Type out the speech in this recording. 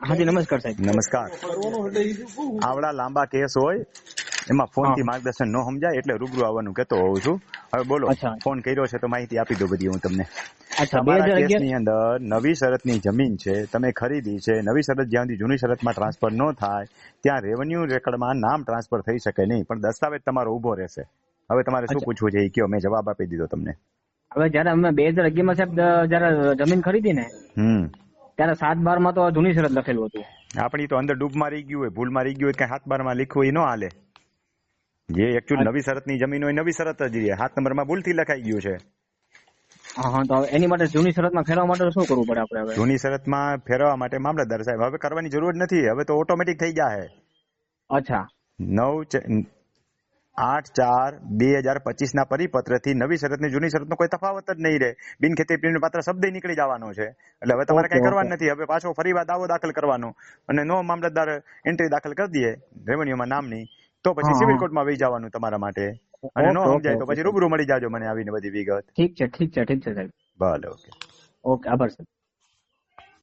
હાજી નમસ્કાર સાહેબ. નમસ્કાર. આવડા લાંબા કેસ હોય એમાં ફોનથી માર્ગદર્શન ન સમજાય એટલે રૂબરૂ આવવાનું કેતો હોઉં છું. હવે બોલો ફોન કર્યો છે તો માહિતી આપી દો બધી હું તમને. તમારા કેસની અંદર નવી શરતની જમીન છે તમે ખરીદી છે નવી શરત જ્યાં સુધી જૂની શરતમાં ટ્રાન્સફર ન થાય ત્યાં રેવન્યુ રેકર્ડમાં નામ ટ્રાન્સફર થઈ શકે નહીં પણ દસ્તાવેજ તમારો ઊભો રહેશે. હવે તમારે શું પૂછવું છે એ કયો મેં જવાબ આપી દીધો તમને. હવે જયારે અમે બે હજાર અગિયારમાં સાહેબ જયારે જમીન ખરીદી ને હમ. ત્યારે સાત બારમાં તો જૂની શરત લખેલું હતું. આપણી તો અંદર ડૂબ મારી ગયું હોય ભૂલ મારી ગયું હોય કે હાથ બારમાં લખ્યું હોય એ ન હાલે. જે એકચ્યુઅલ નવી શરતની જમીન હોય નવી શરત જ રહે. હાથ નંબરમાં ભૂલથી લખાઈ ગયું છે. હા તો એની માટે જૂની શરતમાં ફેરવા માટે શું કરવું પડે આપણે હવે? જૂની શરતમાં ફેરવવા માટે મામલતદાર સાહેબ હવે કરવાની જરૂર નથી. હવે તો ઓટોમેટિક થઈ જાય અચ્છા. નવ આઠ ચાર બે હજાર પચીસ ના પરિપત્રથી નવી શરતની જૂની શરતનો કોઈ તફાવત જ નહીં રહે. બિન ખેતી પાત્ર શબ્દ નીકળી જવાનો છે. એટલે હવે તમારે કઈ કરવાનું નથી. હવે પાછો ફરી વાર દાવો દાખલ કરવાનો. અને નો મામલતદાર એન્ટ્રી દાખલ કરી દઈએ રેવન્યુમાં નામની તો પછી સિવિલ કોર્ટમાં વહી જવાનું તમારા માટે. અને નો સમજાય તો પછી રૂબરૂ મળી જાજો મને આવીને બધી વિગત. ઠીક છે ઠીક છે ઠીક છે સાહેબ. ભલે ઓકે. ઓકે આભાર સાહેબ.